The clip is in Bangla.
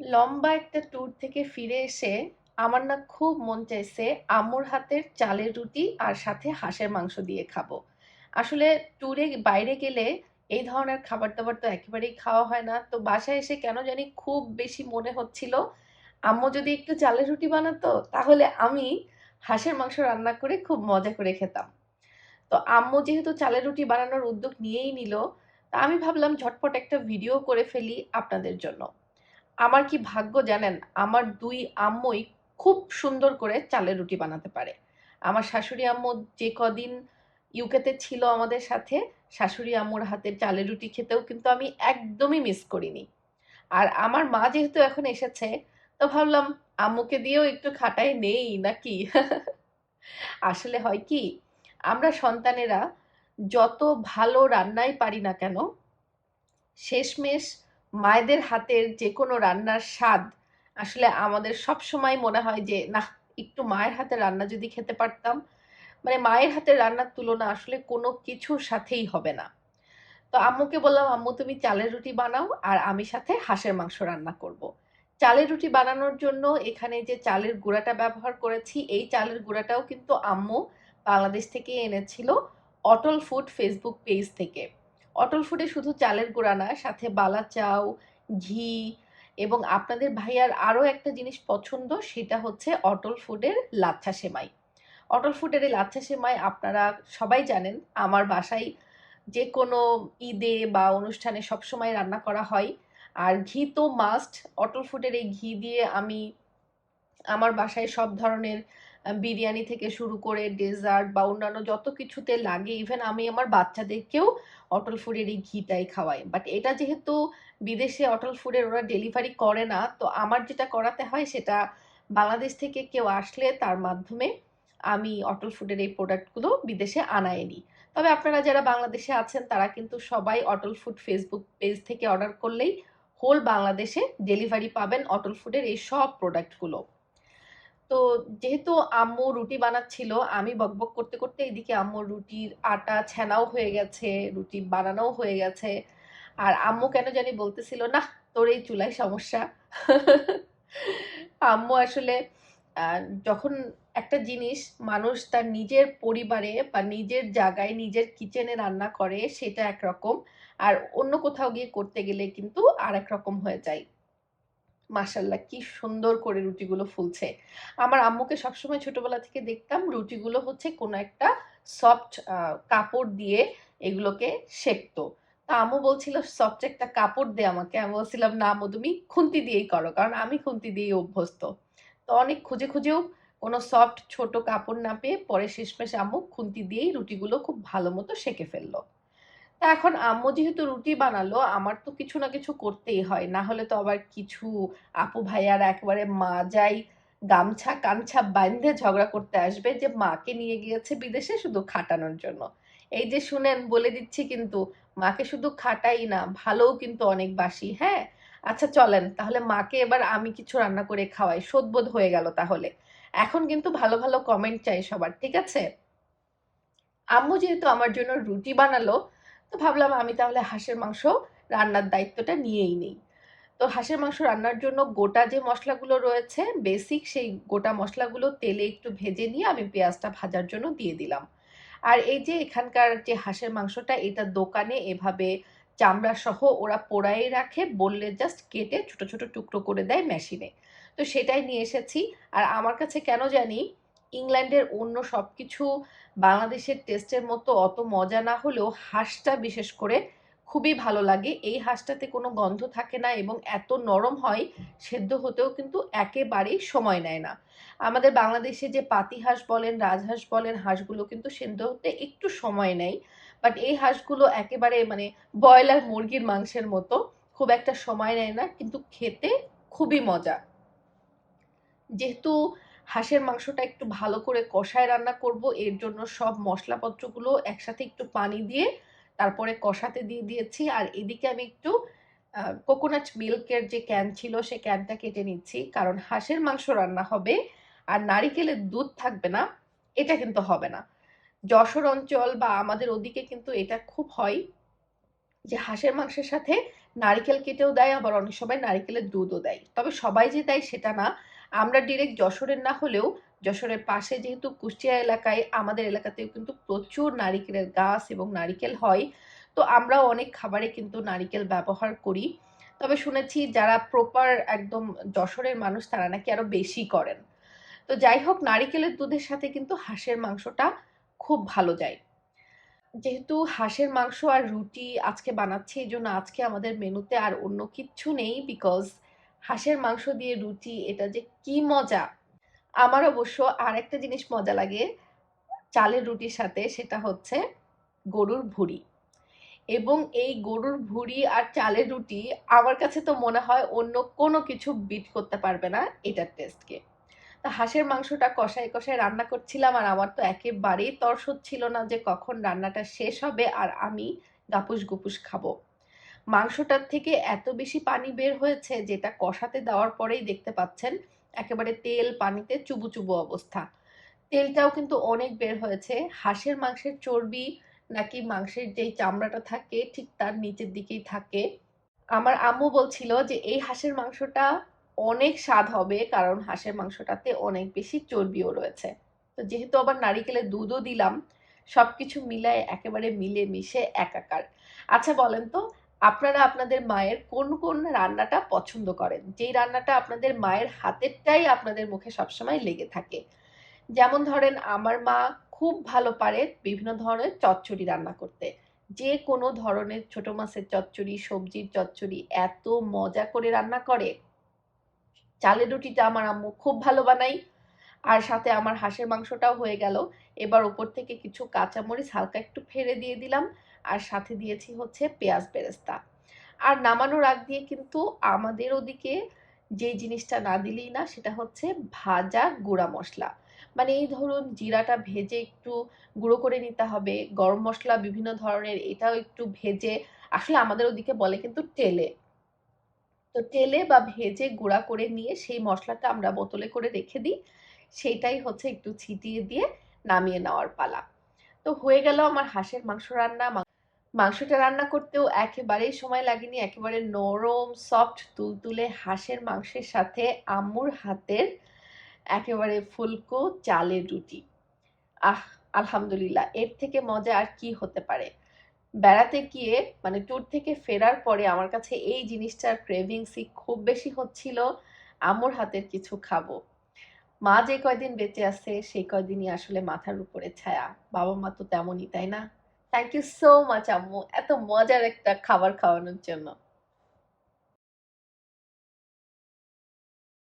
লম্বা একটা ট্যুর থেকে ফিরে এসে আমার না খুব মন চাইছে আম্মুর হাতের চালের রুটি আর সাথে হাঁসের মাংস দিয়ে খাব। আসলে ট্যুরে বাইরে গেলে এই ধরনের খাবার-দাবার তো একেবারেই খাওয়া হয় না। তো বাসায় এসে কেন জানি খুব বেশি মনে হচ্ছিল, আম্মু যদি একটু চালের রুটি বানাতো, তাহলে আমি হাঁসের মাংস রান্না করে খুব মজা করে খেতাম। তো আম্মু যেহেতু চালের রুটি বানানোর উদ্যোগ নিয়েই নিল, তা আমি ভাবলাম ঝটপট একটা ভিডিও করে ফেলি আপনাদের জন্য। আমার কি ভাগ্য জানেন? আমার দুই আম্মুই খুব সুন্দর করে চালের রুটি বানাতে পারে। আমার শাশুড়ি আম্মু যে কদিন ইউকেতে ছিল আমাদের সাথে, শাশুড়ি আম্মুর হাতের চালের রুটি খেতেও কিন্তু আমি একদমই মিস করিনি। আর আমার মা যেহেতু এখন এসেছে, তো ভাবলাম আম্মুকে দিয়েও একটু খাটায় নেই নাকি? আসলে হয় কি? আমরা সন্তানেরা যত ভালো রান্নাই পারি না কেন, শেষমেশ মায়েদের হাতের যে কোনো রান্নার স্বাদ আসলে আমাদের সবসময় মনে হয় যে, নাহ একটু মায়ের হাতের রান্না যদি খেতে পারতাম। মানে মায়ের হাতের রান্নার তুলনা আসলে কোনো কিছুর সাথেই হবে না। তো আম্মুকে বললাম, "আম্মু তুমি চালের রুটি বানাও আর আমি সাথে হাঁসের মাংস রান্না করব।" চালের রুটি বানানোর জন্য এখানে যে চালের গুঁড়াটা ব্যবহার করেছি, এই চালের গুঁড়াটাও কিন্তু আম্মু বাংলাদেশ থেকে এনেছিল অটল ফুড ফেসবুক পেজ থেকে। অটল ফুডে শুধু চালের গুঁড়া না, সাথে বালা চাউ, ঘি এবং আপনাদের ভাইয়ার আরও একটা জিনিস পছন্দ, সেটা হচ্ছে অটল ফুডের লাচ্ছা সেমাই। অটল ফুডের এই লাচ্ছা সেমাই আপনারা সবাই জানেন, আমার বাসায় যে কোনো ঈদে বা অনুষ্ঠানে সবসময় রান্না করা হয়। আর ঘি তো মাস্ট। অটল ফুডের এই ঘি দিয়ে আমি আমার বাসায় সব ধরনের বিরিয়ানি থেকে শুরু করে ডেজার্ট বা অন্যান্য যত কিছুতে লাগে ইভেন আমি আমার বাচ্চাদেরকেও অটল ফুডের এই ঘিটাই খাওয়াই। বাট এটা যেহেতু বিদেশে অটল ফুডের ওরা ডেলিভারি করে না, তো আমার যেটা করাতে হয় সেটা বাংলাদেশ থেকে কেউ আসলে তার মাধ্যমে আমি অটল ফুডের এই প্রোডাক্টগুলো বিদেশে আনায়ে নিই। তবে আপনারা যারা বাংলাদেশে আছেন তারা কিন্তু সবাই অটল ফুড ফেসবুক পেজ থেকে অর্ডার করলেই হোল বাংলাদেশে ডেলিভারি পাবেন অটল ফুডের এই সব প্রোডাক্টগুলো। তো যেহেতু আম্মু রুটি বানাচ্ছিল, আমি বকবক করতে, করতে এদিকে আম্মুর রুটির আটা ছ্যানাও হয়ে গেছে, রুটি বানানোও হয়ে গেছে। আর আম্মু কেন জানি বলতেছিল, "নাহ, তোর এই চুলায় সমস্যা।" আম্মু আসলে যখন একটা জিনিস মানুষ তার নিজের পরিবারে বা নিজের জায়গায়, নিজের কিচেনে রান্না করে সেটা একরকম। আর অন্য কোথাও গিয়ে করতে গেলে কিন্তু আরেক রকম হয়ে যায়। মাশাআল্লাহ কি সুন্দর করে রুটিগুলো ফুলছে। আমার আম্মুকে সবসময় ছোটবেলা থেকে দেখতাম রুটিগুলো হচ্ছে কোনো একটা সফট কাপড় দিয়ে এগুলোকে সেঁকতো। তা আম্মু বলছিল, "সফট একটা কাপড় দে আমাকে।" আমি বলছিলাম, "না আম্মু তুমি খুন্তি দিয়েই করো।" কারণ আমি খুন্তি দিয়েই অভ্যস্ত। তো অনেক খুঁজে, খুঁজেও কোনো সফট ছোট কাপড় না পেয়ে পরে শেষমেশ আম্মু খুন্তি দিয়েই রুটিগুলো খুব ভালো মতো সেঁকে ফেলল। তা এখন আম্মু যেহেতু রুটি বানালো, আমার তো কিছু না কিছু করতেই হয়। না হলে তো আবার কিছু আপু ভাইয়ারা একেবারে মাজায় গামছা-কামছা বাইন্ধে ঝগড়া করতে আসবে যে মাকে নিয়ে গিয়েছে বিদেশে শুধু খাটানোর জন্য। এই যে শুনেন বলে দিচ্ছি কিন্তু মাকে শুধু খাটাই না, ভালোও কিন্তু অনেক বাসি, হ্যাঁ? আচ্ছা চলেন তাহলে মাকে এবার আমি কিছু রান্না করে খাওয়াই। শোধবোধ হয়ে গেল তাহলে। এখন কিন্তু ভালো, ভালো কমেন্ট চাই সবার, ঠিক আছে? আম্মু যেহেতু আমার জন্য রুটি বানালো, তো ভাবলাম আমি তাহলে হাঁসের মাংস রান্নার দায়িত্বটা নিয়েই নেই। তো হাঁসের মাংস রান্নার জন্য গোটা যে মশলাগুলো রয়েছে বেসিক সেই গোটা মশলাগুলো তেলে একটু ভেজে নিয়ে আমি পেঁয়াজটা ভাজার জন্য দিয়ে দিলাম। আর এই যে এখানকার যে হাঁসের মাংসটা এটা দোকানে এভাবে চামড়া সহ ওরা পোড়ায়ে রাখে, বললে জাস্ট কেটে ছোট, ছোট টুকরো করে দেয় মেশিনে। তো সেটাই নিয়ে এসেছি। আর আমার কাছে কেন জানি ইংল্যান্ডের অন্য সব কিছু বাংলাদেশের টেস্টের মতো অত মজা না হলেও হাঁসটা বিশেষ করে খুবই ভালো লাগে। এই হাঁসটাতে কোনো গন্ধ থাকে না এবং এত নরম হয় সেদ্ধ হতেও কিন্তু একেবারেই সময় নেয় না। আমাদের বাংলাদেশে যে পাতিহাঁস বলেন, রাজহাঁস বলেন, হাঁসগুলো কিন্তু সেদ্ধ হতে একটু সময় নেয়। বাট এই হাঁসগুলো একেবারে মানে ব্রয়লার মুরগির মাংসের মতো খুব একটা সময় নেয় না কিন্তু খেতে খুবই মজা। যেহেতু হাঁসের মাংসটা একটু ভালো করে কষায় রান্না করব, এর জন্য সব মশলাপত্রগুলো একসাথে একটু পানি দিয়ে তারপরে কষাতে দিয়ে দিয়েছি। আর এদিকে আমি একটু কোকোনাট মিল্কের যে ক্যান ছিল সে ক্যানটা কেটে নিচ্ছি। কারণ হাঁসের মাংস রান্না হবে আর নারিকেলের দুধ থাকবে না, এটা কিন্তু হবে না। যশোর অঞ্চল বা আমাদের ওদিকে কিন্তু এটা খুব হয় যে হাঁসের মাংসের সাথে নারিকেল কেটেও দেয় আবার অনেক সময় নারিকেলের দুধও দেয় তবে সবাই যে দেয় সেটা না আমরা ডিরেক্ট যশোরের না হলেও যশোরের পাশে যেহেতু কুষ্টিয়া এলাকায়, আমাদের এলাকাতেও কিন্তু প্রচুর নারিকেলের গাছ এবং নারিকেল হয়। তো আমরাও অনেক খাবারে কিন্তু নারিকেল ব্যবহার করি। তবে শুনেছি যারা প্রপার একদম যশোরের মানুষ তারা নাকি আরও বেশি করেন। তো যাই হোক, নারিকেলের দুধের সাথে কিন্তু হাঁসের মাংসটা খুব ভালো যায়। যেহেতু হাঁসের মাংস আর রুটি আজকে বানাচ্ছি, এই জন্য আজকে আমাদের মেনুতে আর অন্য কিচ্ছু নেই বিকজ হাঁসের মাংস দিয়ে রুটি, এটা যে কি মজা। আমার অবশ্য আর একটা জিনিস মজা লাগে চালের রুটির সাথে, সেটা হচ্ছে গরুর ভুড়ি। এবং এই গরুর ভুড়ি আর চালের রুটি আমার কাছে তো মনে হয় অন্য কোনো কিছু বিট করতে পারবে না এটার টেস্টকে তা হাঁসের মাংসটা কষায় কষায় রান্না করছিলাম আর আমার তো একেবারেই তর্স ছিল না যে কখন রান্নাটা শেষ হবে আর আমি গাপুস গুপুস খাব। মাংসটার থেকে এত বেশি পানি বের হয়েছে যেটা কষাতে দেওয়ার পরেই দেখতে পাচ্ছেন একেবারে তেল পানিতে চুবু চুবু অবস্থা। তেলটাও কিন্তু অনেক বের হয়েছে। হাঁসের মাংসের চর্বি নাকি মাংসের যেই চামড়াটা থাকে ঠিক তার নিচের দিকেই থাকে। আমার আম্মু বলছিল যে এই হাঁসের মাংসটা অনেক স্বাদ হবে কারণ হাঁসের মাংসটাতে অনেক বেশি চর্বিও রয়েছে। তো যেহেতু আবার নারিকেলের দুধও দিলাম, সবকিছু মিলায় একেবারে মিলে মিশে একাকার। আচ্ছা বলেন তো আপনারা আপনাদের মায়ের কোন কোন রান্নাটা পছন্দ করেন? যেই রান্নাটা আপনাদের মায়ের হাতেরটাই আপনাদের মুখে সবসময় লেগে থাকে। যেমন ধরেন, আমার মা খুব ভালো পারে বিভিন্ন ধরনের চচ্চড়ি রান্না করতে। যে কোনো ধরনের ছোট মাছের চচ্চড়ি, সবজির চচ্চড়ি এত মজা করে রান্না করে। চালের রুটিটা আমার আম্মু খুব ভালো বানাই আর সাথে আমার হাঁসের মাংসটাও হয়ে গেল। এবার ওপর থেকে কিছু কাঁচামরিচ হালকা একটু ফেলে দিয়ে দিলাম। আর সাথে দিয়েছি হচ্ছে পেঁয়াজ বেরেস্তা। আর নামানোর আগ দিয়ে কিন্তু আমাদের ওদিকে যে জিনিসটা না দিলেই না, সেটা হচ্ছে ভাজা গুঁড়া মশলা। মানে এই ধরুন জিরাটা ভেজে একটু গুঁড়ো করে নিতে হবে, গরম মশলা বিভিন্ন ধরনের এটাও একটু ভেজে, আসলে আমাদের ওদিকে বলে কিন্তু টেলে তো টেলে বা ভেজে গুঁড়া করে নিয়ে সেই মশলাটা আমরা বোতলে করে রেখে দিই। সেইটাই হচ্ছে একটু ছিটিয়ে দিয়ে নামিয়ে নেওয়ার পালা। তো হয়ে গেল আমার হাঁসের মাংস রান্না। মাংসটা রান্না করতেও একেবারেই সময় লাগেনি। একেবারে নরম সফট তুলতুলে হাঁসের মাংসের সাথে আম্মুর হাতের একেবারে ফুলকো চালের রুটি। আহ, আলহামদুলিল্লাহ, এর থেকে মজা আর কি হতে পারে? বেড়াতে গিয়ে মানে ট্যুর থেকে ফেরার পরে আমার কাছে এই জিনিসটার ক্রেভিংসই খুব বেশি হচ্ছিল, আম্মুর হাতের কিছু খাব। মা যে কয়দিন বেঁচে আছে, সেই কয়দিনই আসলে মাথার উপরে ছায়া। বাবা মা তো তেমনই, তাই না? থ্যাংক ইউ সো মাচ আম্মু। এত মজার একটা খাবার খাওয়ানোর জন্য।